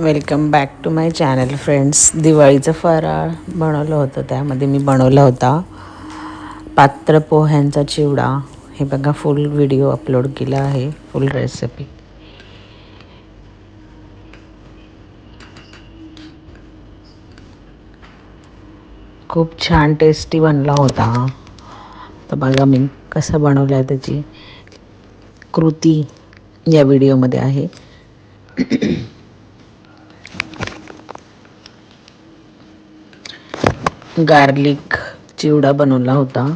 Welcome back to my channel friends दिवाळीचं फराळ बनवलं होतं त्यामध्ये मी बनवला होता पात्र पोह्यांचा चिवडा. हे बघा फुल व्हिडिओ अपलोड केला आहे फुल रेसिपी खूप छान टेस्टी बनला होता. तर बघा मी कसा बनवला आहे त्याची कृती या व्हिडिओमध्ये आहे. गार्लिक चिवडा बनवला होता.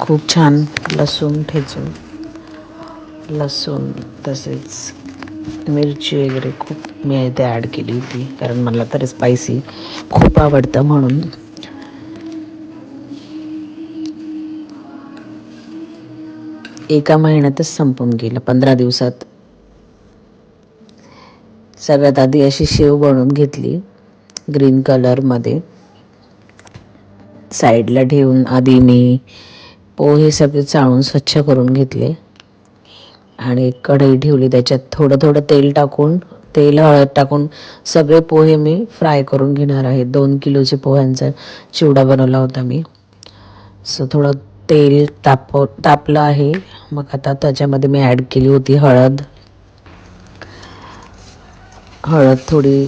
खूप छान लसूण ठेचून. लसूण तसेच मिरची वगैरे खूप मी इथे ॲड केली होती कारण मला तर स्पायसी खूप आवडतं म्हणून. एका महिन्यातच संपून गेलं पंधरा दिवसात. सगळ्यात आधी अशी शेव बनवून घेतली ग्रीन कलरमध्ये साईडला ठेवून आधी मी पोहे सगळे चाळून स्वच्छ करून घेतले. आणि कढई ठेवली त्याच्यात थोडं थोडं तेल टाकून तेल हळद टाकून सगळे पोहे मी फ्राय करून घेणार आहे. दोन किलोचे पोह्यांचा चिवडा बनवला होता मी. सो थोडं तेल ताप तापलं आहे. मग आता त्याच्यामध्ये मी ॲड केली होती हळद. हळद थोडी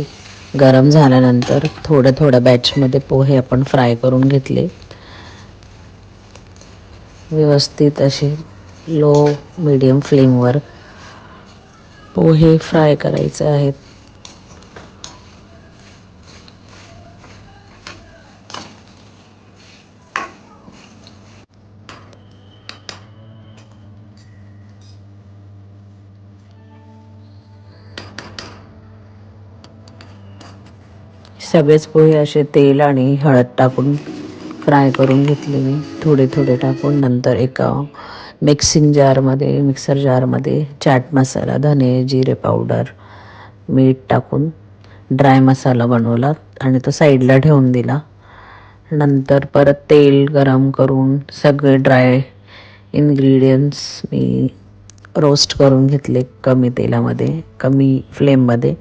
गरम झाल्यानंतर थोड्या थोड्या बॅचमध्ये पोहे आपण फ्राय करून घेतले. व्यवस्थित असे लो मीडियम फ्लेमवर पोहे फ्राय करायचे आहेत. सगळेच पोहे असे तेल आणि हळद टाकून फ्राय करून घेतले मी. थोडे थोडे टाकून नंतर एका मिक्सिंग जारमध्ये मिक्सर जारमध्ये चाट मसाला धने जिरे पावडर मीठ टाकून ड्राय मसाला बनवला आणि तो साईडला ठेवून दिला. नंतर परत तेल गरम करून सगळे ड्राय इन्ग्रेडियंट्स मी रोस्ट करून घेतले कमी तेलामध्ये कमी फ्लेममध्ये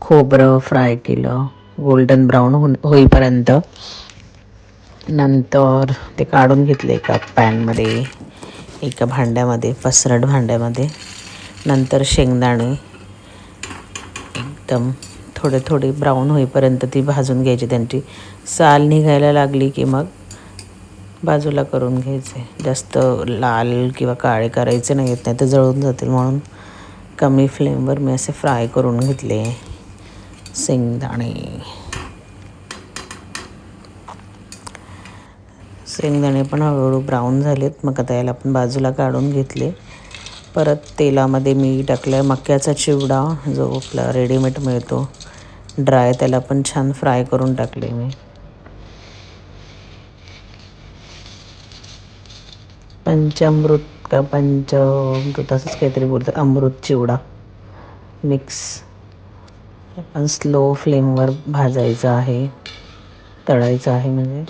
खोबरं फ्राय केलं गोल्डन ब्राऊन हो होईपर्यंत. नंतर ते काढून घेतले एका पॅनमध्ये एका भांड्यामध्ये पसरट भांड्यामध्ये नंतर शेंगदाणे एकदम थोडे थोडे ब्राऊन होईपर्यंत ती भाजून घ्यायची त्यांची. साल निघायला लागली की मग बाजूला करून घ्यायचे. जास्त लाल किंवा काळे करायचे नाही येत नाही तर जळून जातील म्हणून कमी फ्लेमवर मी असे फ्राय करून घेतले. शेंगदाणे. शेंगदाणे पण हळूहळू ब्राऊन झालेत. मग आता याला आपण बाजूला काढून घेतले. परत तेलामध्ये मी टाकलं आहे मक्याचा चिवडा जो आपला रेडीमेड मिळतो. ड्राय त्याला पण छान फ्राय करून टाकले मी. पंचामृत का पंचामृत असंच काहीतरी बोलतात. अमृत चिवडा. मिक्स पण स्लो फ्लेमवर भाजायचं आहे. तळायचं आहे म्हणजे.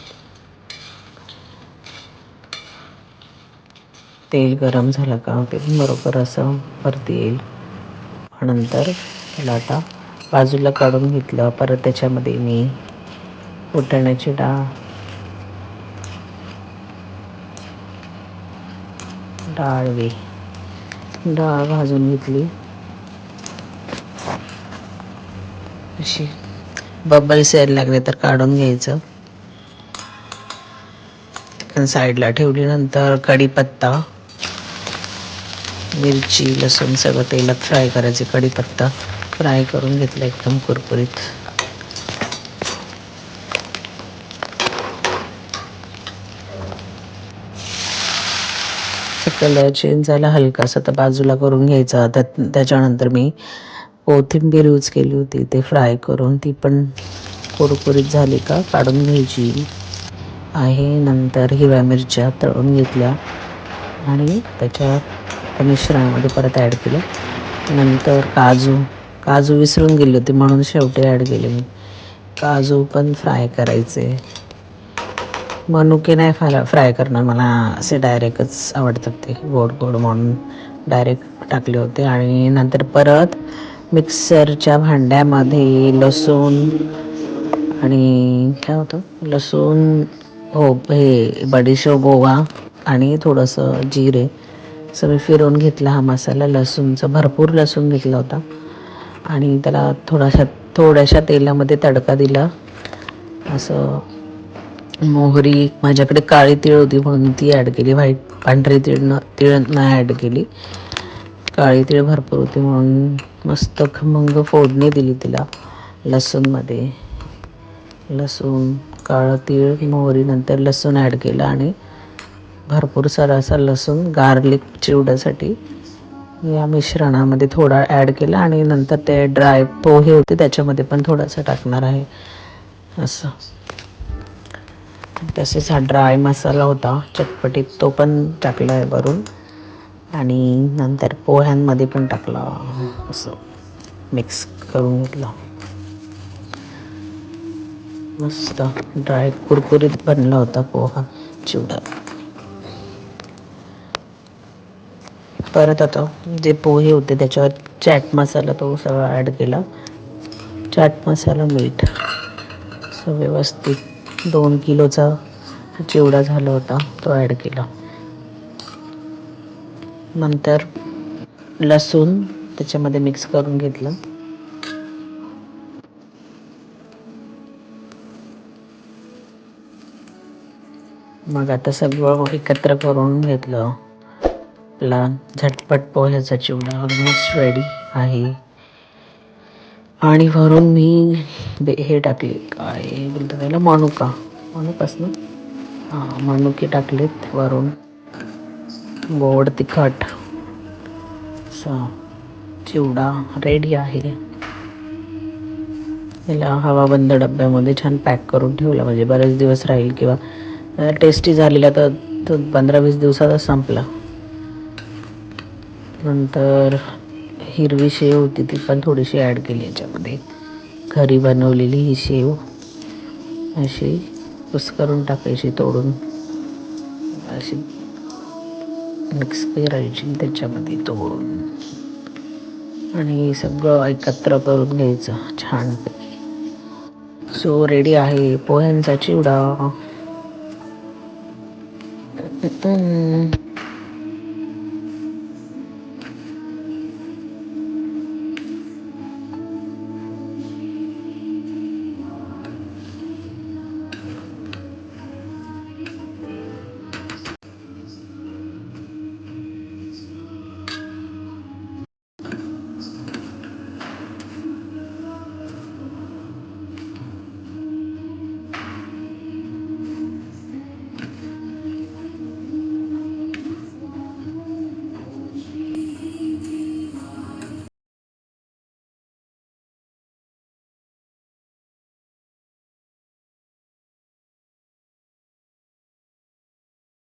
तेल गरम झालं का? ते बरोबर असं वरती येईल. नंतर त्याला आता बाजूला काढून घेतलं. परत त्याच्यामध्ये मी फुटाण्याची डाळ डाळवे डाळ भाजून घेतली. अशी बबल्स यायला लागले तर काढून घ्यायचं. साईडला ठेवली नंतर कढीपत्ता मिरची लसूण सगळं तेलात फ्राय करायचे कढीपत्ता फ्राय करून घेतला एकदम कुरकुरीत. कलर चेंज झाला हलकासा तर बाजूला करून घ्यायचा. त्यात त्याच्यानंतर मी कोथिंबीर यूज केली होती ते फ्राय करून ती पण कुरकुरीत झाली का काढून घ्यायची. आहे नंतर हिरव्या मिरच्या तळून घेतल्या आणि त्याच्यात त्या मिश्रणामध्ये परत ॲड केलं. नंतर काजू काजू विसरून गेले होते म्हणून शेवटी ॲड केले मी. काजू पण फ्राय करायचे. मनुके नाही फाला फ्राय करणार मला असे डायरेक्टच आवडतात ते गोड गोड म्हणून डायरेक्ट टाकले होते. आणि नंतर परत मिक्सरच्या भांड्यामध्ये लसूण आणि काय होतं? लसूण हो हे बडीशो गोवा आणि थोडंसं जिरे सगळं फिरवून घेतला हा मसाला लसूणचा भरपूर लसूण घेतला होता. आणि त्याला थोडाशा थोड्याशा तेलामध्ये तडका दिला. असं मोहरी माझ्याकडे काळी तीळ होती म्हणून ती ॲड केली व्हाईट पांढरी तीळ न तीळ नाही ॲड केली. काळी तीळ भरपूर होती म्हणून मस्त खमंग फोडणी दिली तिला लसूणमध्ये. लसूण काळं तीळ मोहरीनंतर लसूण ॲड केलं आणि भरपूर सारा असा लसूण गार्लिक चिवड्यासाठी या मिश्रणामध्ये थोडा ॲड केला आणि नंतर ते ड्राय पोहे होते त्याच्यामध्ये पण थोडासा टाकणार आहे. असं. तसेच हा ड्राय मसाला होता चटपटीत तो पण टाकला आहे वरून. आणि नंतर पोह्यांमध्ये पण टाकला. असं. मिक्स करून घेतला. मस्त. ड्राय कुरकुरीत बनला होता पोहा चिवडा. परत आता जे पोहे होते त्याच्यावर चाट मसाला तो सगळा ॲड केला. चाट मसाला मीठ. असं व्यवस्थित दोन किलोचा चिवडा झाला होता तो ॲड केला. नंतर लसूण त्याच्यामध्ये मिक्स करून घेतलं. मग आता सगळं एकत्र करून घेतलं. आपला झटपट पोह्याचा चिवडा ऑलमोस्ट रेडी आहे. आणि वरून मी बे हे टाकले. काय बोलतात त्याला? मनुका. मनुकाच ना? हां मनुके टाकलेत वरून. गोड तिखट. असा चिवडा रेडी आहे. याला हवाबंद डब्यामध्ये छान पॅक करून ठेवला. म्हणजे बरेच दिवस राहील किंवा टेस्टी झालेला तर तो पंधरा वीस दिवसातच संपला. नंतर हिरवी शेव होती ती पण थोडीशी ॲड केली याच्यामध्ये. घरी बनवलेली ही शेव अशी कुस करून टाकायची तोडून. अशी मिक्स करायची त्याच्यामध्ये तोडून. आणि सगळं एकत्र करून घ्यायचं छान. सो रेडी आहे पोह्यांचा चिवडा.